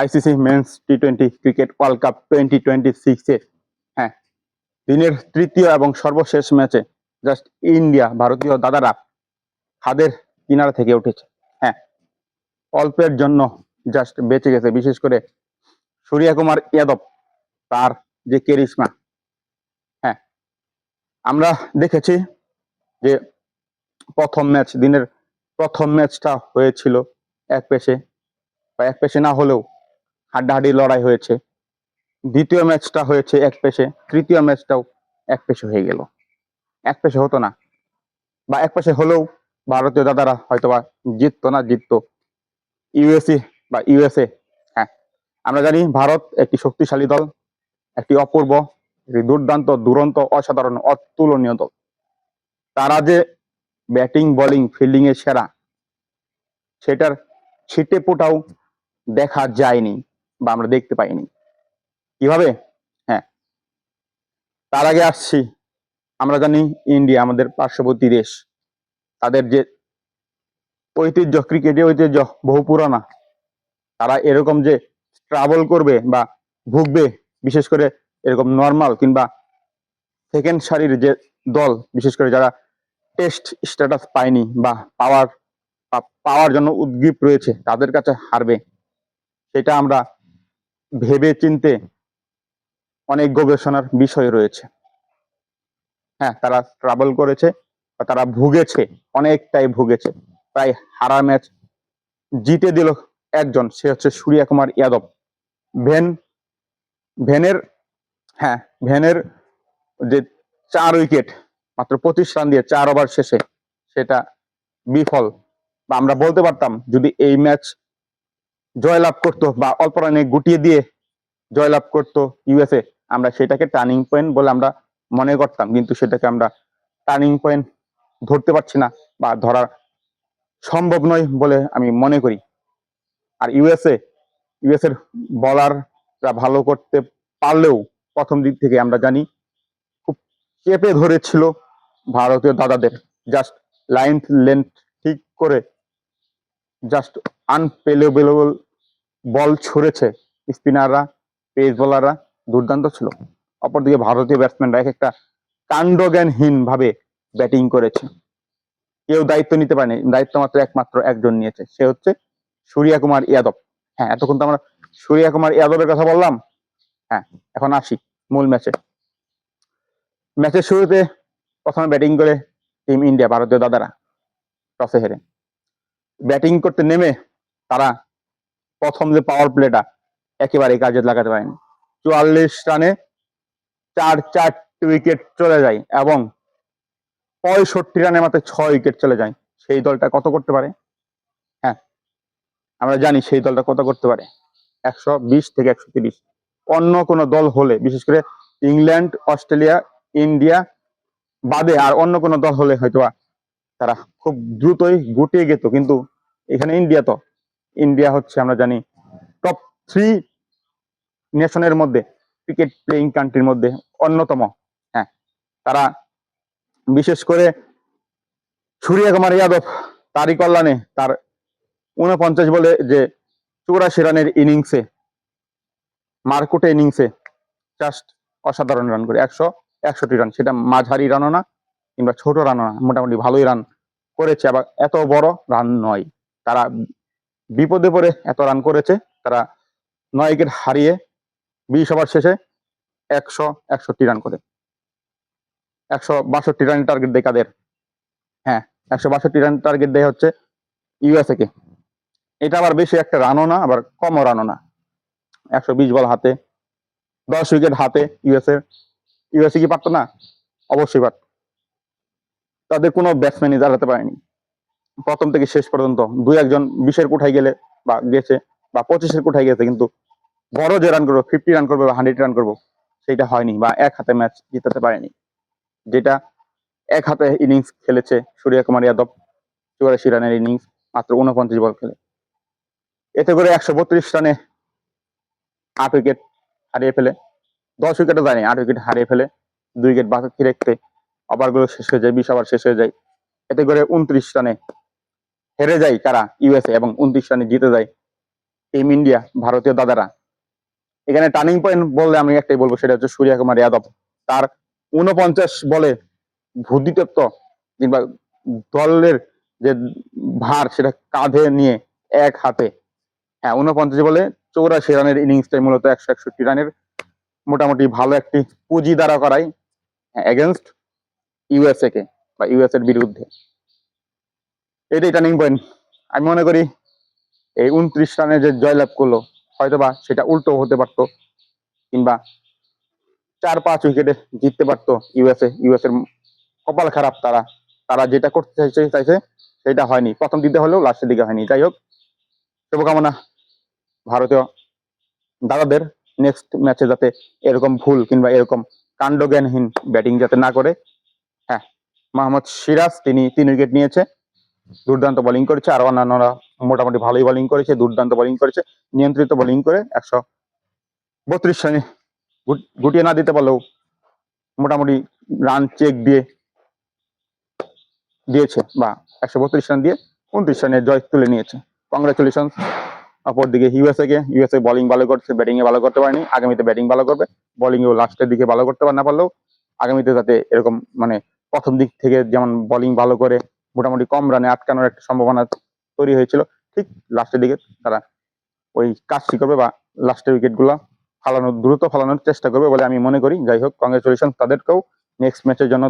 ICC men's T twenty cricket world cup twenty twenty সিক্সে হ্যাঁ দিনের তৃতীয় এবং সর্বশেষ ম্যাচে জাস্ট ইন্ডিয়া, ভারতীয় দাদারা হাদের কিনারা থেকে উঠেছে। হ্যাঁ অল্পের জন্য জাস্ট বেঁচে গেছে। বিশেষ করে সূর্যা কুমার ইয়াদব, তার যে কেরিশমা। হ্যাঁ আমরা দেখেছি যে প্রথম ম্যাচ, দিনের প্রথম ম্যাচটা হয়েছিল এক পেশে বা এক পেশে না হলেও হাড্ডাহাড্ডি লড়াই হয়েছে। দ্বিতীয় ম্যাচটা হয়েছে এক পেশে তৃতীয় ম্যাচটাও এক পেশে হয়ে গেল। এক পেশে হতো না। বা এক পেশে হলেও ভারতীয় দাদারা হয়তো বা জিততো না, জিততো। ইউএসএ বা ইউএসএ হ্যাঁ। আমরা জানি ভারত একটি শক্তিশালী দল, একটি অপূর্ব, একটি দুর্দান্ত, দুরন্ত, অসাধারণ, অতুলনীয় দল। তারা যে ব্যাটিং, বোলিং ফিল্ডিং এ সেরা, সেটার ছিটে পোটাও দেখা যায়নি। বা আমরা দেখতে পাইনি। কীভাবে? হ্যাঁ। তার আগে আসছি। আমরা জানি ইন্ডিয়া আমাদের পার্শ্ববর্তী দেশ। তাদের যে ঐতিহ্য ক্রিকেটের ঐতিহ্য বহু পুরানা। তারা এরকম যে ট্রাভেল করবে বা ভুগবে, বিশেষ করে এরকম নর্মাল কিংবা সেকেন্ড সারির যে দল, বিশেষ করে যারা টেস্ট স্ট্যাটাস পায়নি বা পাওয়ার পাওয়ার জন্য উদ্গ্রীব রয়েছে, তাদের কাছে হারবে। সেটা আমরা ভেবে চিনতে অনেক গবেষণার বিষয় রয়েছে। হ্যাঁ তারা ট্রাভেল করেছে তারা ভুগেছে, অনেকটাই ভুগেছে। প্রায় হারা ম্যাচ জিতে দিল একজন, সে হচ্ছে সূর্যা কুমার যাদব ভেন, ভেনের হ্যাঁ ভেনের যে চার উইকেট মাত্র পঁচিশ রান দিয়ে চার ওভার শেষে, সেটা বিফল। বা আমরা বলতে পারতাম, যদি এই ম্যাচ জয়লাভ করতো বা অল্প রানে গুটিয়ে দিয়ে জয়লাভ করতো ইউএসএ আমরা সেটাকে টার্নিং পয়েন্ট বলে আমরা মনে করতাম, কিন্তু সেটাকে আমরা টার্নিং পয়েন্ট ধরতে পারছি না বা ধরা সম্ভব নয় বলে আমি মনে করি। আর ইউএসএ ইউএসএর বলাররা ভালো করতে পারলেও প্রথম দিক থেকে আমরা জানি খুব চেপে ধরেছিল ভারতীয় দাদাদের। জাস্ট লাইন লেন্থ ঠিক করে জাস্ট আনপেলেবল বল ছুড়েছে স্পিনাররা, পেস বোলাররা, দুর্দান্ত ছিল। অপরদিকে ভারতীয় ব্যাটসম্যানরা এক একটা কাণ্ডজ্ঞানহীন ভাবে ব্যাটিং করেছে। কেউ দায়িত্ব নিতে পারেনি, দায়িত্ব মাত্র একমাত্র একজন নিয়েছে, সে হচ্ছে সূর্যা কুমার ইয়াদব। হ্যাঁ এতক্ষণ তো আমরা সূর্যা কুমার ইয়াদবের কথা বললাম। হ্যাঁ এখন আসি মূল ম্যাচে। ম্যাচের শুরুতে প্রথমে ব্যাটিং করে টিম ইন্ডিয়া, ভারতীয় দাদারা টসে হেরে। ব্যাটিং করতে নেমে তারা প্রথম যে পাওয়ার প্লেটা একেবারেই কাজে লাগাতে পারেনি। চুয়াল্লিশ রানে চার চারটি উইকেট চলে যায় এবং পঁয়ষট্টি রানে মাত্র ছয় উইকেট চলে যায়। সেই দলটা কত করতে পারে? হ্যাঁ আমরা জানি সেই দলটা কত করতে পারে। একশো বিশ থেকে একশো তিরিশ। অন্য কোনো দল হলে, বিশেষ করে ইংল্যান্ড, অস্ট্রেলিয়া, ইন্ডিয়া বাদে আর অন্য কোনো দল হলে হয়তো তারা খুব দ্রুতই গুটিয়ে গেত। কিন্তু এখানে ইন্ডিয়া তো ইন্ডিয়া হচ্ছে, আমরা জানি টপ থ্রি নেশনের মধ্যে ক্রিকেট প্লেইং কান্ট্রির মধ্যে অন্যতম। হ্যাঁ তারা বিশেষ করে সূর্যা কুমার যাদব তারই কল্যাণে তার উনপঞ্চাশ বলে যে চৌরাশি রানের ইনিংসে মারকুটে ইনিংসে জাস্ট অসাধারণ রান করে, একশো একষট্টি রান সেটা মাঝারি রানও না, কিংবা ছোট রানও না, মোটামুটি ভালোই রান করেছে, আবার এত বড় রান নয়। তারা বিপদে পড়ে এত রান করেছে, তারা নয় উইকেট হারিয়ে বিশ ওভার শেষে একশো, একষট্টি রান করে। একশো বাষট্টি রান টার্গেট দেয় কাদের? হ্যাঁ একশো বাষট্টি রান টার্গেট দেয় হচ্ছে ইউএসএ কে। এটা আবার বেশি একটা রানও না, আবার কমও রানও না। একশো বিশ বল হাতে, দশ উইকেট হাতে ইউএসএ ইউএসএ কি পারতো না? অবশ্যই পারত। তাদের কোনো ব্যাটসম্যানই দাঁড়াতে পারেনি। প্রথম থেকে শেষ পর্যন্ত দুই একজন বিশের কোঠায় গেলে বা গেছে বা পঁচিশের কোঠায় গেছে, কিন্তু বড় যে রান করব ফিফটি রান করব বা হান্ড্রেড রান করব, সেটা হয়নি বা এক হাতে ম্যাচ জিতাতে পারেনি। যেটা এক হাতে ইনিংস খেলেছে সূর্যা কুমার যাদব চুরাশি রানের ইনিংস মাত্র উনপঞ্চাশ বল খেলে। এতে করে একশো বত্রিশ রানে আট উইকেট হারিয়ে ফেলে। দশ উইকেটও যায়নি, আট উইকেট হারিয়ে ফেলে। দুই উইকেট বাকি রেখতে ওভারগুলো শেষ হয়ে যায়, বিশ ওভার শেষ হয়ে যায়। এতে করে উনত্রিশ রানে হেরে যায় কারা? ইউএসএ এবং উনত্রিশ রানে জিতে যায় টিম ইন্ডিয়া ভারতীয় দাদারা। এখানে টার্নিং পয়েন্ট বললে আমি একটাই বলব, সেটা হচ্ছে সূর্য কুমার যাদব। তার উনপঞ্চাশ বলে বুদ্ধিতত্ত্ব কিংবা দলের যে ভার, সেটা কাঁধে নিয়ে এক হাতে। হ্যাঁ উনপঞ্চাশ বলে চৌরাশি রানের ইনিংসটাই মূলত একশো একষট্টি রানের মোটামুটি ভালো একটি পুঁজি দ্বারা করাই এগেনস্ট ইউএসএ কে বা ইউএস এর বিরুদ্ধে। এটাই টার্নিং পয়েন্ট আমি মনে করি এই উনত্রিশ রানে যে জয়লাভ করল, হয়তোবা সেটা উল্টো হতে পারতো, কিংবা চার, পাঁচ উইকেটে জিততে পারতো ইউএসএ ইউএস এর কপাল খারাপ তারা। তারা যেটা করতে চাইছে চাইছে, সেটা হয়নি। প্রথম দিতে হলেও লাস্টের দিকে হয়নি। যাই হোক, শুভকামনা ভারতীয় দাদাদের। নেক্সট ম্যাচে যাতে এরকম ভুল কিংবা এরকম কাণ্ডজ্ঞানহীন ব্যাটিং যাতে না করে হ্যাঁ মোহাম্মদ সিরাজ, তিনি তিন উইকেট নিয়েছে। দুর্দান্ত বোলিং করেছে, আর অন্যান্যরা মোটামুটি ভালোই বোলিং করেছে, দুর্দান্ত বোলিং করেছে, নিয়ন্ত্রিত বোলিং করে একশো বত্রিশ রানে গুটিয়ে না দিতে পারলেও মোটামুটি রান চেক দিয়ে দিয়েছে বা একশো বত্রিশ রান দিয়ে উনত্রিশ রানের জয় তুলে নিয়েছে। কংগ্রেচুলেশন অপর দিকে ইউএসএ কে ইউএসএ বোলিং ভালো করছে ব্যাটিং এ ভালো করতে পারেনি, আগামীতে ব্যাটিং ভালো করবে বোলিং এও লাস্টের দিকে ভালো করতে পার না পারলেও আগামীতে যাতে এরকম মানে প্রথম দিক থেকে যেমন বোলিং ভালো করে মোটামুটি কম রানে আটকানোর একটা সম্ভাবনা তৈরি হয়েছিল। ঠিক লাস্টের দিকে তারা ওই কাজটি করবে বা লাস্টের উইকেটগুলা ফালানোর, দ্রুত ফালানোর চেষ্টা করবে বলে আমি মনে করি। যাই হোক কংগ্রেচুলেশন তাদেরকেও নেক্সট ম্যাচের জন্য